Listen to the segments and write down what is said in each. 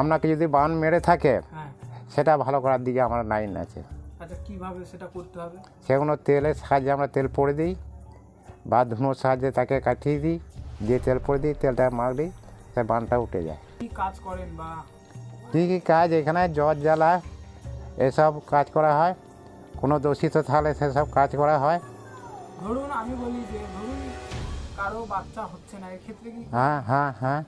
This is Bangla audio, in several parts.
আপনাকে যদি বান মেরে থাকে হ্যাঁ। সেটা ভালো করার দিকে আমার লাইন আছে। আচ্ছা কীভাবে সেটা করতে হবে? সেগুলো তেলের সাহায্যে আমরা তেল পরে দিই বা ধুনোর সাহায্যে তাকে কাটিয়ে দিই দিয়ে তেল পড়ে দিই তেলটা মারলি সে বানটা উঠে যায়। কি কাজ করেন বা কী কী কাজ এখানে? জ্বর জ্বালা এসব কাজ করা হয়। কোনো দূষিত থাকলে সেসব কাজ করা হয়। ধরুন আমি বলি যে ধরুন কারও বাচ্চা হচ্ছে না এক্ষেত্রে কি হ্যাঁ হ্যাঁ হ্যাঁ।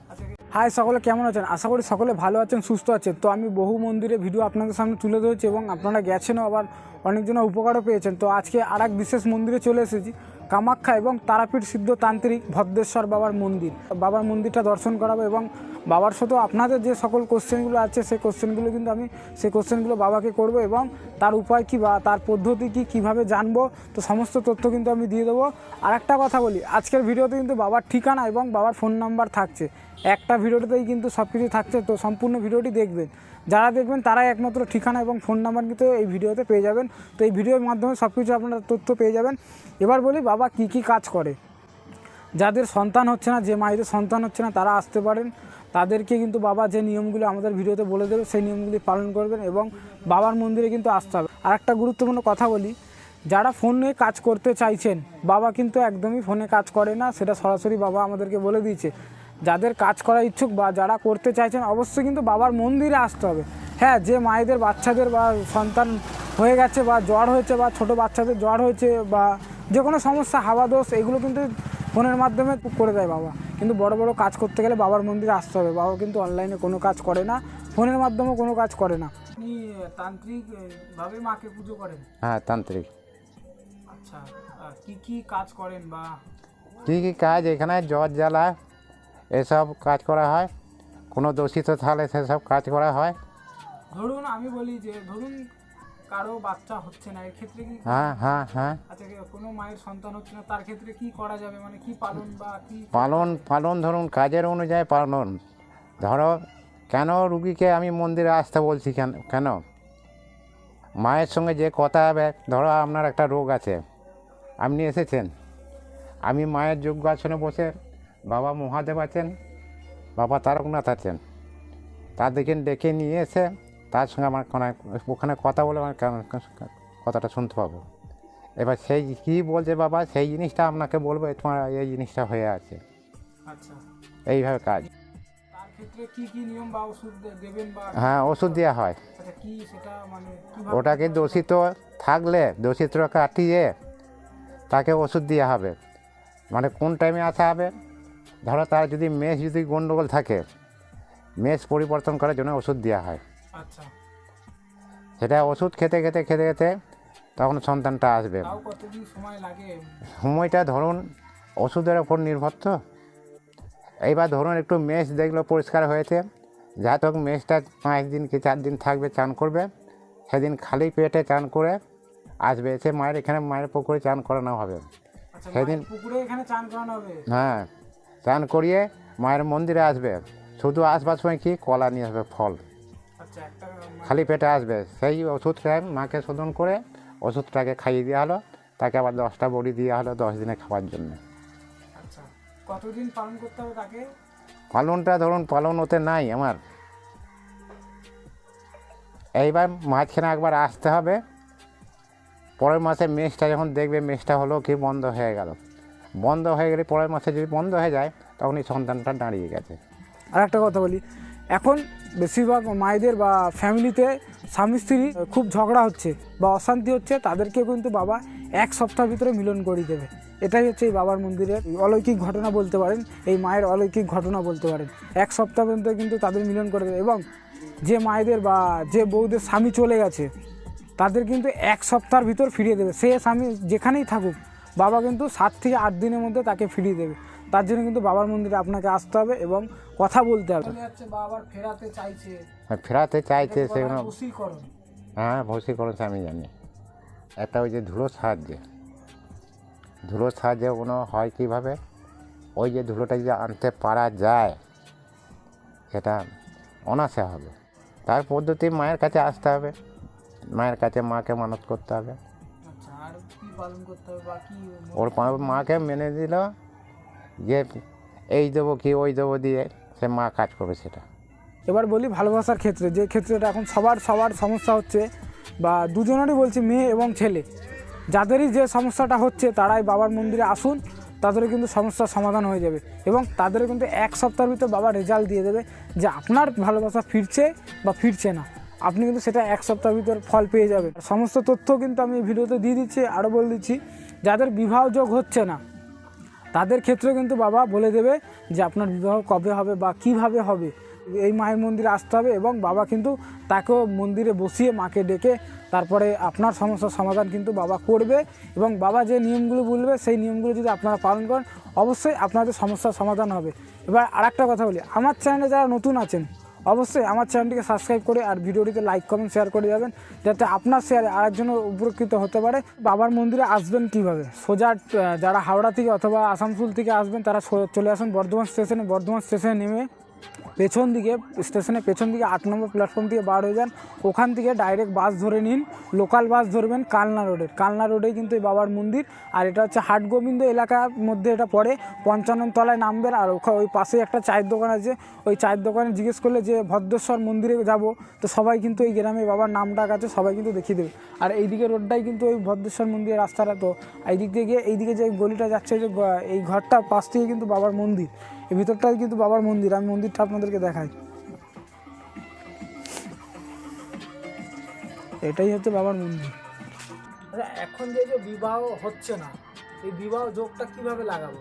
হাই সকলে, কেমন আছেন? আশা করি সকলে ভালো আছেন, সুস্থ আছেন। তো আমি বহু মন্দিরে ভিডিও আপনাদের সামনে তুলে ধরেছি এবং আপনারা গেছেনও আবার অনেকজনের উপকারও পেয়েছেন। তো আজকে আর বিশেষ মন্দিরে চলে এসেছি, কামাখ্যা এবং তারাপীঠ সিদ্ধ তান্ত্রিক ভদ্রেশ্বর বাবার মন্দির। বাবার মন্দিরটা দর্শন করাবো এবং বাবার সাথেও আপনাদের যে সকল কোশ্চেনগুলো আছে, সেই কোশ্চেনগুলো কিন্তু আমি, সেই কোশ্চেনগুলো বাবাকে করব এবং তার উপায় কী বা তার পদ্ধতি কী, কীভাবে জানব, তো সমস্ত তথ্য কিন্তু আমি দিয়ে দেবো। আর একটা কথা বলি, আজকের ভিডিওতে কিন্তু বাবার ঠিকানা এবং বাবার ফোন নাম্বার থাকছে। একটা ভিডিওতেই কিন্তু সব কিছু থাকছে, তো সম্পূর্ণ ভিডিওটি দেখবেন। যারা দেখবেন তারাই একমাত্র ঠিকানা এবং ফোন নাম্বার কিন্তু এই ভিডিওতে পেয়ে যাবেন। তো এই ভিডিওর মাধ্যমে সব কিছু আপনারা তথ্য পেয়ে যাবেন। এবার বলি, বাবা কি কি কাজ করে? যাদের সন্তান হচ্ছে না, যে মায়েদের সন্তান হচ্ছে না, তারা আসতে পারেন। তাদেরকে কিন্তু বাবা যে নিয়মগুলো আমাদের ভিডিওতে বলে দেবে, সেই নিয়মগুলি পালন করবেন এবং বাবার মন্দিরে কিন্তু আসতে হবে। আর একটা গুরুত্বপূর্ণ কথা বলি, যারা ফোনে কাজ করতে চাইছেন, বাবা কিন্তু একদমই ফোনে কাজ করে না, সেটা সরাসরি বাবা আমাদেরকে বলে দিয়েছে। যাদের কাজ করা ইচ্ছুক বা যারা করতে চাইছেন, অবশ্যই কিন্তু বাবার মন্দিরে আসতে হবে। হ্যাঁ যে মায়েদের, বাচ্চাদের বা সন্তান হয়ে গেছে বা জ্বর হয়েছে বা ছোট বাচ্চাদের জ্বর হয়েছে বা যে কোনো সমস্যা, হাওয়া দোষ, এগুলো কিন্তু ফোনের মাধ্যমে করে দেয় বাবা। কিন্তু বড় বড় কাজ করতে গেলে বাবার মন্দিরে আসতে হবে। বাবা কিন্তু অনলাইনে কোনো কাজ করে না ফোনের মাধ্যমে কোনো কাজ করে না। আপনি তান্ত্রিক ভাবে মাকে পুজো করেন? হ্যাঁ তান্ত্রিক। আচ্ছা কি কি কাজ করেন বা? কী কী কাজ? এখানে জ্বর জ্বালা এসব কাজ করা হয়। কোনো দোষিত থাকলে সেসব কাজ করা হয়। ধরুন আমি বলি যে ধরুন কারও বাচ্চা হচ্ছে না এক্ষেত্রে কি হ্যাঁ হ্যাঁ হ্যাঁ। আচ্ছা কোনো মায়ের সন্তান হচ্ছে না তার ক্ষেত্রে কি করা যাবে? মানে কি পালন বা কি পালন পালন ধরুন কাজের অনুযায়ী পালন। ধরো কেন রুগীকে আমি মন্দিরে আসতে বলছি কেন কেন? মায়ের সঙ্গে যে কথা হবে ধরো আপনার একটা রোগ আছে আপনি এসেছেন। আমি মায়ের যোগ্য আসনে বসে বাবা মহাদেব আছেন বাবা তারকনাথ আছেন। তাদেরকে ডেকে নিয়ে এসে তার সঙ্গে আমার কোনো- ওখানে কথা বলে আমার কথাটা শুনতে পাবো। এবার সেই কী বলছে বাবা সেই জিনিসটা আপনাকে বলব তোমার এই জিনিসটা হয়ে আছে। আচ্ছা। এইভাবে কাজ। হ্যাঁ ওষুধ দেওয়া হয়। মানে ওটাকে দোষিত থাকলে দূষিত কাটিয়ে তাকে ওষুধ দেওয়া হবে। মানে কোন টাইমে আসা হবে? ধরো তার যদি মেষ যদি গণ্ডগোল থাকে মেষ পরিবর্তন করার জন্য ওষুধ দেওয়া হয়। আচ্ছা। সেটা ওষুধ খেতে খেতে খেতে খেতে তখন সন্তানটা আসবে। সময় লাগে? সময়টা ধরুন ওষুধের ওপর নির্ভর তো। এইবার ধরুন একটু মেষ দেখল পরিষ্কার হয়েছে। যা হোক মেষটা পাঁচ দিন কি চার দিন থাকবে চান করবে। সেদিন খালি পেটে চান করে আসবে। এসে মায়ের এখানে মায়ের পুকুরে চান করানো হবে। আচ্ছা সেদিন হ্যাঁ চান করিয়ে মায়ের মন্দিরে আসবে। শুধু আসবার সময় কি কলা নিয়ে আসবে ফল। খালি পেটে আসবে। সেই ওষুধটা মাকে শোধন করে ওষুধটাকে খাইয়ে দেওয়া হলো। তাকে আবার দশটা বড়ি দেওয়া হলো দশ দিনে খাওয়ার জন্য। আচ্ছা কতদিন পালন করতে হবে তাকে? পালনটা ধরুন পালন ওতে নাই আমার। এইবার মাঝখানে একবার আসতে হবে। পরের মাসে মেষটা যখন দেখবে মেষটা হলো কি বন্ধ হয়ে গেল। বন্ধ হয়ে গেলে পরের মাসে যদি বন্ধ হয়ে যায় তখন এই সন্তানটা দাঁড়িয়ে গেছে। আর একটা কথা বলি এখন বেশিরভাগ মায়েদের বা ফ্যামিলিতে স্বামী স্ত্রী খুব ঝগড়া হচ্ছে বা অশান্তি হচ্ছে তাদেরকে কিন্তু বাবা এক সপ্তাহের ভিতরে মিলন করিয়ে দেবে। এটাই হচ্ছে এই বাবার মন্দিরের অলৌকিক ঘটনা বলতে পারেন, এই মায়ের অলৌকিক ঘটনা বলতে পারেন। এক সপ্তাহ পর্যন্ত কিন্তু তাদের মিলন করে দেবে এবং যে মায়েদের বা যে বউদের স্বামী চলে গেছে, তাদের কিন্তু এক সপ্তাহের ভিতর ফিরিয়ে দেবে। সে স্বামী যেখানেই থাকুক, বাবা কিন্তু সাত থেকে আট দিনের মধ্যে তাকে ফিরিয়ে দেবে। তার জন্য কিন্তু বাবার মন্দিরে আপনাকে আসতে হবে এবং কথা বলতে হবে। ফেরাতে চাইছে। ফেরাতে চাইছে সেগুলো হ্যাঁ ভসি করেছে আমি জানি। একটা ওই যে ধুলো সাহায্যে। ধুলো সাহায্যে কোনো হয় কীভাবে? ওই যে ধুলোটা যদি আনতে পারা যায় সেটা অনাসে হবে। তার পদ্ধতি মায়ের কাছে আসতে হবে। মায়ের কাছে মাকে মানত করতে হবে। আচ্ছা ওর মাকে মেনে দিল যে এই দেবো কি ওই দেবো দিয়ে সে মা কাজ করবে সেটা। এবার বলি ভালোবাসার ক্ষেত্রে, যে ক্ষেত্রেটা এখন সবার সবার সমস্যা হচ্ছে, বা দুজনেরই বলছি মেয়ে এবং ছেলে। যাদেরই যে সমস্যাটা হচ্ছে, তারাই বাবার মন্দিরে আসুন, তাদেরও কিন্তু সমস্যার সমাধান হয়ে যাবে এবং তাদেরও কিন্তু এক সপ্তাহের ভিতর বাবা রেজাল্ট দিয়ে দেবে যে আপনার ভালোবাসা ফিরছে বা ফিরছে না। আপনি কিন্তু সেটা এক সপ্তাহের ভিতর ফল পেয়ে যাবেন। সমস্ত তথ্য কিন্তু আমি ভিডিওতে দিয়ে দিচ্ছি, আরও বলে দিচ্ছি। যাদের বিবাহ যোগ হচ্ছে না তাদের ক্ষেত্রে কিন্তু বাবা বলে দেবে যে আপনার বিবাহ কবে হবে বা কীভাবে হবে। এই মায়ের মন্দিরে আসতে হবে এবং বাবা কিন্তু তাকেও মন্দিরে বসিয়ে মাকে ডেকে তারপরে আপনার সমস্যার সমাধান কিন্তু বাবা করবে এবং বাবা যে নিয়মগুলো বলবে সেই নিয়মগুলো যদি আপনারা পালন করেন, অবশ্যই আপনাদের সমস্যার সমাধান হবে। এবার আরেকটা কথা বলি, আমার চ্যানেলে যারা নতুন আছেন অবশ্যই আমার চ্যানেলটিকে সাবস্ক্রাইব করে আর ভিডিওটিতে লাইক কমেন্ট শেয়ার করে যাবেন। যাতে আপনার শেয়ারে আরেকজনের উপকৃত হতে পারে। বাবার মন্দিরে আসবেন কীভাবে? সোজা যারা হাওড়া থেকে অথবা আসানসোল থেকে আসবেন, তারা চলে আসুন বর্ধমান স্টেশনে বর্ধমান স্টেশনে নেমে পেছন দিকে, স্টেশনের পেছন দিকে আট নম্বর প্ল্যাটফর্ম থেকে বার হয়ে যান। ওখান থেকে ডাইরেক্ট বাস ধরে নিন। লোকাল বাস ধরবেন কালনা রোডের কালনা রোডেই কিন্তু এই বাবার মন্দির। আর এটা হচ্ছে হাটগোবিন্দ এলাকার মধ্যে এটা পড়ে। পঞ্চান্ন তলায় নামবেন। আর ওখা ওই পাশে একটা চায়ের দোকান আছে। ওই চায়ের দোকানে জিজ্ঞেস করলে যে, ভদ্রেশ্বর মন্দিরে যাব। তো সবাই কিন্তু এই গ্রামে বাবার নাম ডাক আছে, সবাই কিন্তু দেখিয়ে দেবে। আর এইদিকে রোডটাই কিন্তু ওই ভদ্রেশ্বর মন্দিরের রাস্তাটা। তো এই দিক গিয়ে, এইদিকে যে গলিটা যাচ্ছে, যে এই ঘরটার পাশ থেকে কিন্তু বাবার মন্দির। এই ভিতরটাই কিন্তু বাবার মন্দির। আমি মন্দিরটা আপনাদেরকে দেখাই। এটাই হচ্ছে বাবার মন্দির। আচ্ছা এখন যে যে বিবাহ হচ্ছে না এই বিবাহ যোগটা কীভাবে লাগাবো?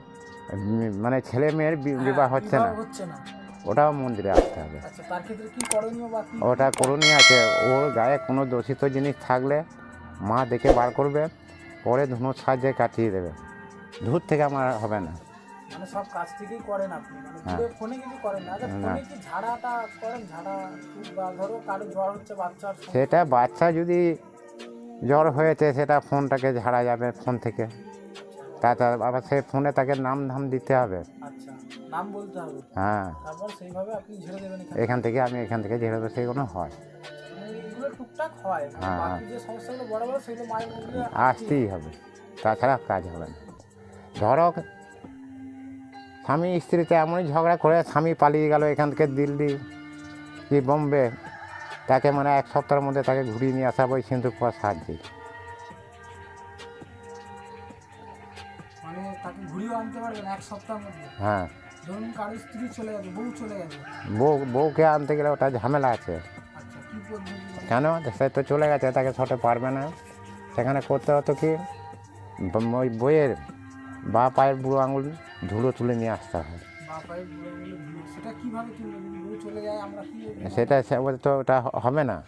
মানে ছেলে মেয়ের বি- বিবাহ হচ্ছে না। হচ্ছে না। ওটাও মন্দিরে আসতে হবে। আচ্ছা ওটা করণীয় আছে। ওর গায়ে কোনো দূষিত জিনিস থাকলে মা দেখে বার করবে পরে ধুনোর সাহায্যে কাটিয়ে দেবে। ধূর থেকে আমার হবে না। মানে সব কাজ থেকেই করেন আপনি। মানে হ্যাঁ। ফোনে কিছু করেন না আচ্ছা ফোনে কি ঝাড়াটা করেন? ঝাড়া বা ধরো কারও জ্বর হচ্ছে বাচ্চার সেটা বাচ্চা যদি জ্বর হয়েছে সেটা ফোনটাকে ঝাড়া যাবে ফোন থেকে। তাতে আবার সে ফোনে তাকে নাম ধাম দিতে হবে। আচ্ছা নাম বলতে হবে। হ্যাঁ। তারপর সেইভাবে আপনি ঝেড়ে দেবেন এখান থেকে। আমি এখান থেকে ঝেড়ে দেবো সেগুলো হয়। মানে টুকটাক হয়। হ্যাঁ, বাকি যে সমস্যাগুলো বড় বড় সেগুলো মায়ের আসতেই হবে। তাছাড়া কাজ হবে না। ধরো স্বামী স্ত্রীতে এমনই ঝগড়া করে স্বামী পালিয়ে গেল এখান থেকে দিল্লি কি বোম্বে। তাকে মানে এক সপ্তাহের মধ্যে তাকে ঘুরিয়ে নিয়ে আসা ওই সিন্ধু কুয়ার সাহায্যে। মানে হ্যাঁ। বউ বউকে আনতে গেলে ওটা ঝামেলা আছে। আচ্ছা? কেন? সে তো চলে গেছে তাকে ছটে পারবে না। সেখানে করতে হতো কি? ওই বইয়ের বা পায়ের বুড়ো আঙুল ধুলো তুলে নিয়ে আসতে হয়। সেটা তো ওটা হবে না।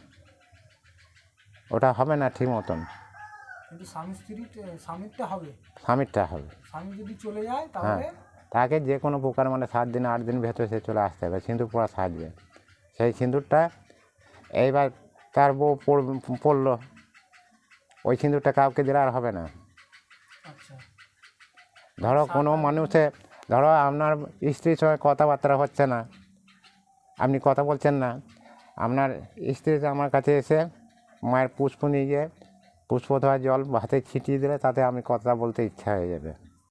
ওটা হবে না ঠিক মতন। স্বামীরটা হবে। তাহলে? তাকে যে কোনো প্রকার মানে সাত দিন আট দিন ভেতরে সে চলে আসতে হবে। সিঁদুর পড়া সাজবে। সেই সিঁদুরটা এইবার তার বউ পড়- পড়ল। ওই সিঁদুরটা কাউকে দিলে আর হবে না। আচ্ছা। ধরো কোনো মানুষে ধরো আপনার স্ত্রীর সঙ্গে কথাবার্তা হচ্ছে না। আপনি কথা বলছেন না। আপনার স্ত্রী আমার কাছে এসে মায়ের পুষ্প নিয়ে গিয়ে পুষ্প ধোয়া জল হাতে ছিটিয়ে দিলে তাতে আমি কথা বলতে ইচ্ছা হয়ে যাবে।